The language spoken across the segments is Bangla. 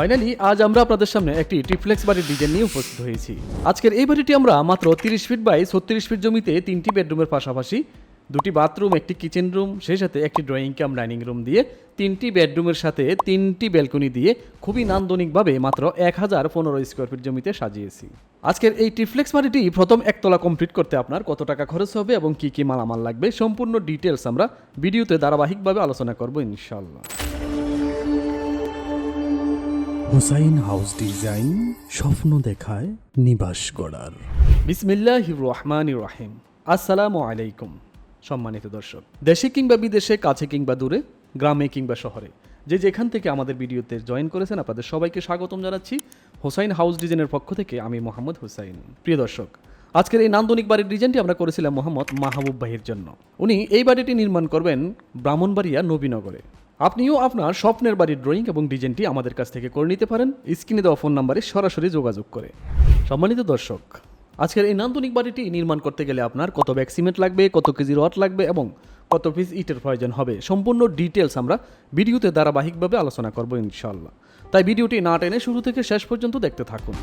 ফাইনালি আজ আমরা আপনাদের সামনে একটি ট্রিপ্লেক্স বাড়ির ডিজাইন নিয়ে উপস্থিত হয়েছি। আজকের এই বাড়িটি আমরা মাত্র তিরিশ ফিট বাই ছত্রিশ ফিট জমিতে তিনটি বেডরুমের পাশাপাশি দুটি বাথরুম একটি কিচেন রুম সেই সাথে একটি ড্রয়িং কাম ডাইনিং রুম দিয়ে তিনটি বেডরুমের সাথে তিনটি ব্যালকনি দিয়ে খুবই নান্দনিকভাবে মাত্র এক হাজার পনেরো স্কোয়ার ফিট জমিতে সাজিয়েছি। আজকের এই ট্রিপ্লেক্স বাড়িটি প্রথম একতলা কমপ্লিট করতে আপনার কত টাকা খরচ হবে এবং কী কী মালামাল লাগবে, সম্পূর্ণ ডিটেলস আমরা ভিডিওতে ধারাবাহিকভাবে আলোচনা করব ইনশাল্লাহ হুসাইন হাউস ডিজাইন স্বপ্ন দেখায় নিবাস গড়ার। বিসমিল্লাহ রহমান রাহিম। আসসালামু আলাইকুম, সম্মানিত দর্শক। দেশে কিংবা বিদেশে, কাছে কিংবা দূরে, গ্রামে কিংবা শহরে, যে যেখান থেকে আমাদের ভিডিওতে জয়েন করেছেন, আপনাদের সবাইকে স্বাগতম জানাচ্ছি হোসাইন হাউস ডিজাইনের পক্ষ থেকে আমি মোহাম্মদ হুসাইন। প্রিয় দর্শক, আজকের এই নান্দনিক বাড়ির ডিজাইনটি আমরা করেছিলাম মোহাম্মদ মাহবুব ভাইয়ের জন্য। উনি এই বাড়িটি নির্মাণ করবেন ব্রাহ্মণবাড়িয়া নবীনগরে। আপনিও আপনার স্বপ্নের বাড়ির ড্রয়িং এবং ডিজাইনটি আমাদের কাছ থেকে করে নিতে পারেন। স্ক্রিনে দেওয়া ফোন নাম্বারে সরাসরি যোগাযোগ করে। সম্মানিত দর্শক, আজকের এই নান্দনিক বাড়িটি নির্মাণ করতে গেলে আপনার কত ব্যাগ সিমেন্ট লাগবে, কত কেজি রড লাগবে এবং কত পিস ইটের প্রয়োজন হবে, সম্পূর্ণ ডিটেলস আমরা ভিডিওতে ধারাবাহিকভাবে আলোচনা করব ইনশাল্লাহ তাই ভিডিওটি না টেনে শুরু থেকে শেষ পর্যন্ত দেখতে থাকুন।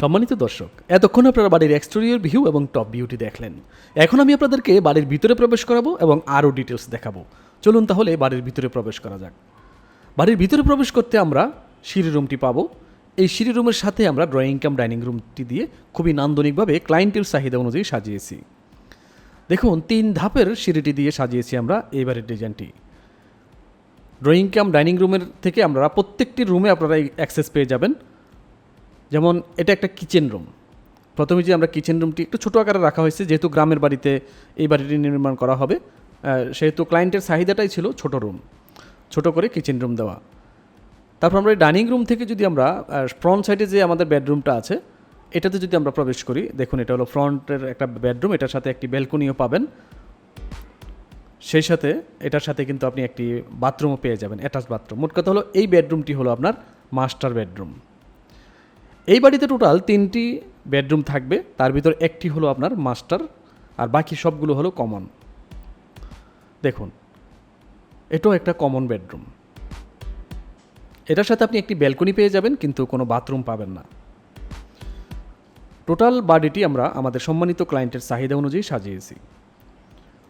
সম্মানিত দর্শক, এতক্ষণ আপনারা বাড়ির এক্সটেরিয়র ভিউ এবং টপ ভিউটি দেখলেন। এখন আমি আপনাদেরকে বাড়ির ভিতরে প্রবেশ করাবো এবং আরও ডিটেলস দেখাবো। চলুন তাহলে বাড়ির ভিতরে প্রবেশ করা যাক। বাড়ির ভিতরে প্রবেশ করতে আমরা সিঁড়ি রুমটি পাবো। এই সিঁড়ি রুমের সাথে আমরা ড্রয়িং কাম ডাইনিং রুমটি দিয়ে খুবই নান্দনিকভাবে ক্লায়েন্টের চাহিদা অনুযায়ী সাজিয়েছি। দেখুন, তিন ধাপের সিঁড়িটি দিয়ে সাজিয়েছি আমরা এই বাড়ির ডিজাইনটি ড্রয়িং কাম ডাইনিং রুমের থেকে আমরা প্রত্যেকটি রুমে আপনারা অ্যাক্সেস পেয়ে যাবেন। যেমন এটা একটা কিচেন রুম প্রথমে যে আমরা কিচেন রুমটি একটু ছোটো আকারে রাখা হয়েছে, যেহেতু গ্রামের বাড়িতে এই বাড়িটি নির্মাণ করা হবে সেহেতু ক্লায়েন্টের চাহিদাটাই ছিল ছোট রুম ছোট করে কিচেন রুম দেওয়া। তারপর আমরা ডাইনিং রুম থেকে যদি আমরা ফ্রন্ট সাইডে যে আমাদের বেডরুমটা আছে, এটাতে যদি আমরা প্রবেশ করি, দেখুন এটা হলো ফ্রন্টের একটা বেডরুম এটার সাথে একটি ব্যালকনিও পাবেন। সেই সাথে এটার সাথে কিন্তু আপনি একটি বাথরুমও পেয়ে যাবেন অ্যাটাচ বাথরুম মোট কথা হলো এই বেডরুমটি হলো আপনার মাস্টার বেডরুম এই বাড়িতে টোটাল তিনটি বেডরুম থাকবে। তার ভিতর একটি হলো আপনার মাস্টার, আর বাকি সবগুলো হলো কমন। দেখুন, এটাও একটা কমন বেডরুম। এটার সাথে আপনি একটি ব্যালকনি পেয়ে যাবেন, কিন্তু কোনো বাথরুম পাবেন না। টোটাল বাড়িটি আমরা আমাদের সম্মানিত ক্লায়েন্টের চাহিদা অনুযায়ী সাজিয়েছি।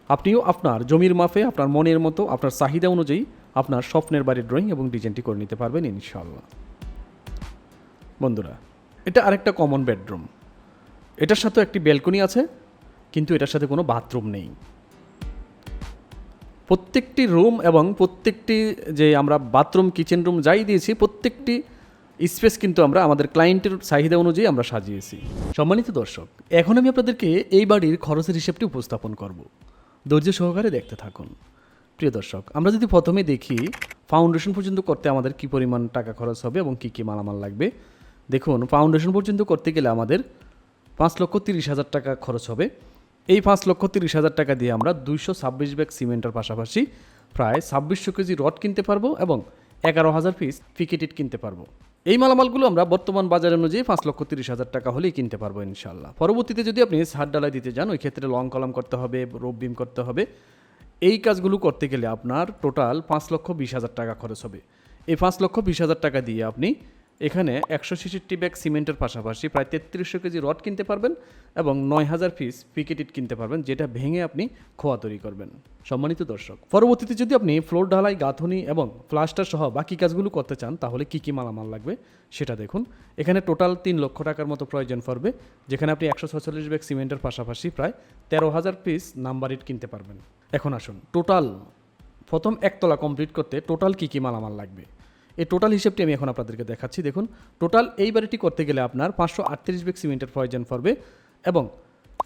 আপনিও আপনার জমির মাফে, আপনার মনের মতো, আপনার চাহিদা অনুযায়ী আপনার স্বপ্নের বাড়ির ড্রয়িং এবং ডিজাইনটি করে নিতে পারবেন ইনশাল্লাহ বন্ধুরা, এটা আরেকটা কমন বেডরুম এটার সাথে একটি ব্যালকনি আছে, কিন্তু এটার সাথে কোনো বাথরুম নেই। প্রত্যেকটি রুম এবং প্রত্যেকটি যে আমরা বাথরুম কিচেন রুম যাই দিয়েছি, প্রত্যেকটি স্পেস কিন্তু আমরা আমাদের ক্লায়েন্টের চাহিদা অনুযায়ী আমরা সাজিয়েছি। সম্মানিত দর্শক, এখন আমি আপনাদেরকে এই বাড়ির খরচের হিসেবটি উপস্থাপন করব। ধৈর্য সহকারে দেখতে থাকুন। প্রিয় দর্শক, আমরা যদি প্রথমে দেখি ফাউন্ডেশন পর্যন্ত করতে আমাদের কি পরিমাণ টাকা খরচ হবে এবং কি কী মালামাল লাগবে দেখুন ফাউন্ডেশন পর্যন্ত করতে গেলে আমাদের পাঁচ লক্ষ তিরিশ হাজার টাকা খরচ হবে। এই পাঁচ লক্ষ তিরিশ হাজার টাকা দিয়ে আমরা দুইশো ছাব্বিশ ব্যাগ সিমেন্টের পাশাপাশি প্রায় ছাব্বিশশো কেজি রড কিনতে পারব এবং এগারো হাজার পিস পিকেটিট কিনতে পারব। এই মালামালগুলো আমরা বর্তমান বাজার অনুযায়ী পাঁচ লক্ষ তিরিশ হাজার টাকা হলেই কিনতে পারব ইনশাল্লাহ পরবর্তীতে যদি আপনি সার ডালাই দিতে যান, ওই ক্ষেত্রে লং কলাম করতে হবে রোপ বিম করতে হবে। এই কাজগুলো করতে গেলে আপনার টোটাল পাঁচ লক্ষ বিশ হাজার টাকা খরচ হবে। এই পাঁচ লক্ষ বিশ হাজার টাকা দিয়ে আপনি এখানে একশো ছেষট্টি ব্যাগ সিমেন্টের পাশাপাশি প্রায় তেত্রিশশো কেজি রড কিনতে পারবেন এবং নয় হাজার পিস পিকেটিট কিনতে পারবেন, যেটা ভেঙে আপনি খোয়া তৈরি করবেন। সম্মানিত দর্শক, পরবর্তীতে যদি আপনি ফ্লোর ঢালাই, গাঁথনি এবং প্লাস্টার সহ বাকি কাজগুলো করতে চান, তাহলে কী কী মালামাল লাগবে সেটা দেখুন। এখানে টোটাল তিন লক্ষ টাকার মতো প্রয়োজন পড়বে, যেখানে আপনি একশো ছচল্লিশ ব্যাগ সিমেন্টের পাশাপাশি প্রায় তেরো হাজার পিস নাম্বার ইট কিনতে পারবেন। এখন আসুন টোটাল প্রথম একতলা কমপ্লিট করতে টোটাল কী কী মালামাল লাগবে? টোটাল হিসেবটি আমি এখন আপনাদেরকে দেখাচ্ছি। দেখুন, টোটাল এই বাড়িটি করতে গেলে আপনার পাঁচশো আটত্রিশ ব্যাগ সিমেন্টের প্রয়োজন পড়বে এবং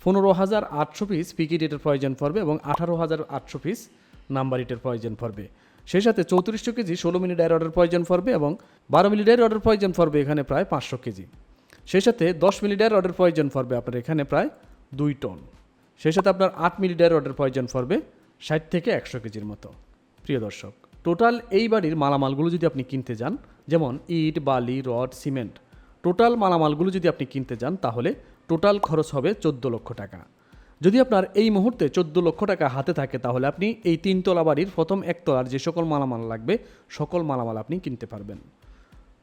পনেরো হাজার আটশো পিস পিকিটের প্রয়োজন পড়বে এবং আঠারো হাজার আটশো পিস নাম্বার ইটের প্রয়োজন পড়বে। সেই সাথে চৌত্রিশশো কেজি ষোলো মিনিট ডায়ের অর্ডার প্রয়োজন পড়বে এবং বারো মিনিট ডায়ের অর্ডার প্রয়োজন পড়বে এখানে প্রায় পাঁচশো কেজি। সেই সাথে দশ মিনিট ডায়ের অর্ডার প্রয়োজন পড়বে আপনার এখানে প্রায় দুই টন সেই সাথে আপনার আট মিনিট ডায়ের অর্ডার প্রয়োজন পড়বে ষাট থেকে একশো কেজির মতো। প্রিয় দর্শক টোটাল এই বাড়ির মালামালগুলো যদি আপনি কিনতে যান, যেমন ইট, বালি, রড, সিমেন্ট টোটাল মালামালগুলো যদি আপনি কিনতে যান, তাহলে টোটাল খরচ হবে চোদ্দ লক্ষ টাকা। যদি আপনার এই মুহূর্তে চোদ্দ লক্ষ টাকা হাতে থাকে, তাহলে আপনি এই তিনতলা বাড়ির প্রথম একতলার যে সকল মালামাল লাগবে, সকল মালামাল আপনি কিনতে পারবেন।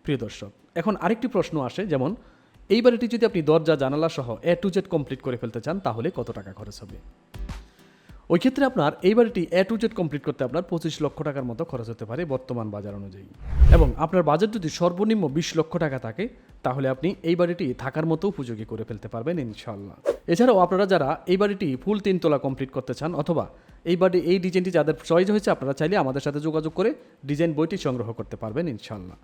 প্রিয় দর্শক, এখন আরেকটি প্রশ্ন আসে, যেমন এই বাড়িটি যদি আপনি দরজা জানালা সহ এ টু জেড কমপ্লিট করে ফেলতে চান, তাহলে কত টাকা খরচ হবে? ওই ক্ষেত্রে আপনার এই বাড়িটি এ টু জেড কমপ্লিট করতে আপনার পঁচিশ লক্ষ টাকার মতো খরচ হতে পারে বর্তমান বাজার অনুযায়ী। এবং আপনার বাজেট যদি সর্বনিম্ন বিশ লক্ষ টাকা থাকে, তাহলে আপনি এই বাড়িটি থাকার মতো উপযোগী করে ফেলতে পারবেন ইনশাল্লাহ এছাড়াও আপনারা যারা এই বাড়িটি ফুল তিনতলা কমপ্লিট করতে চান অথবা এই বাড়ি, এই ডিজাইনটি যাদের চয়েস হয়েছে, আপনারা চাইলে আমাদের সাথে যোগাযোগ করে ডিজাইন বইটি সংগ্রহ করতে পারবেন ইনশাল্লাহ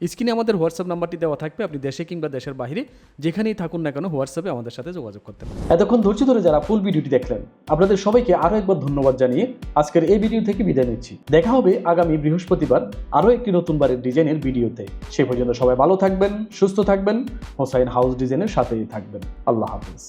স্ক্রিনে আমাদের হোয়াটসঅ্যাপ নাম্বারটি দেওয়া থাকবে, আপনি দেশে কিংবা দেশের বাইরে যেখানেই থাকুন না কেন হোয়াটসঅ্যাপে আমাদের সাথে যোগাযোগ করতে পারেন। এতক্ষণ ধৈর্য ধরে যারা ফুল ভিডিওটি দেখলেন, আপনাদের সবাইকে আরও একবার ধন্যবাদ জানিয়ে আজকের এই ভিডিও থেকে বিদায় নিচ্ছি। দেখা হবে আগামী বৃহস্পতিবার আরও একটি নতুন বাড়ির ডিজাইনের ভিডিওতে। সে পর্যন্ত সবাই ভালো থাকবেন, সুস্থ থাকবেন, হোসাইন হাউস ডিজাইনের সাথেই থাকবেন। আল্লাহ হাফিজ।